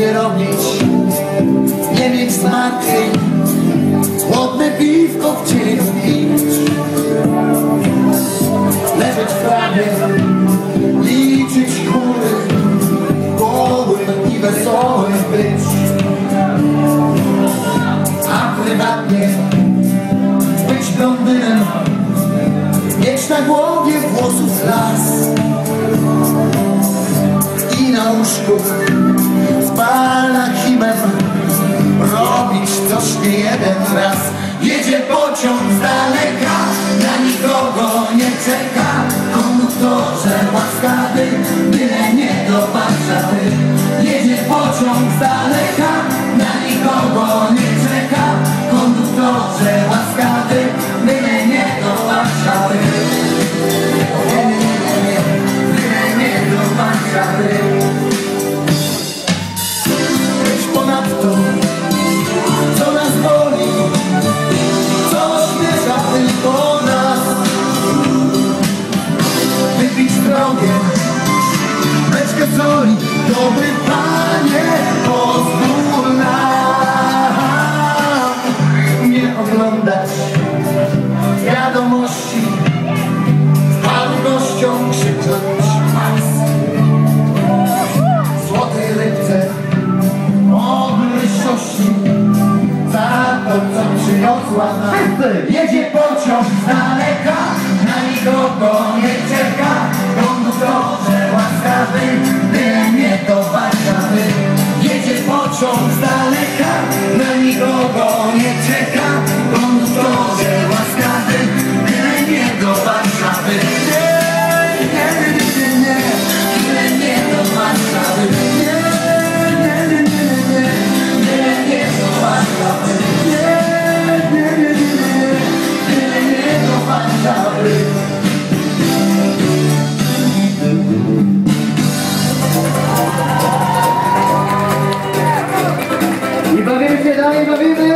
lepiej Chłodne piwko w cieniu pić Leżeć w trawie Liczyć chmury. Gołym i wesołym być. A prywatnie Być blondynem. Mieć na głowie włosów las. I na łóżku Coś nie jeden raz Jedzie pociąg z daleka. Na nikogo nie czeka. Konduktorze łaskawy Byle nie do Warszawy Jedzie pociąg z daleka soli, dobry panie, pozwól nam nie oglądać wiadomości, a gościom krzyknąć złotej rybce, obrysości za to, co przyniosła nam. Jedzie pociąg z daleka, na nikogo nie czeka. I bawimy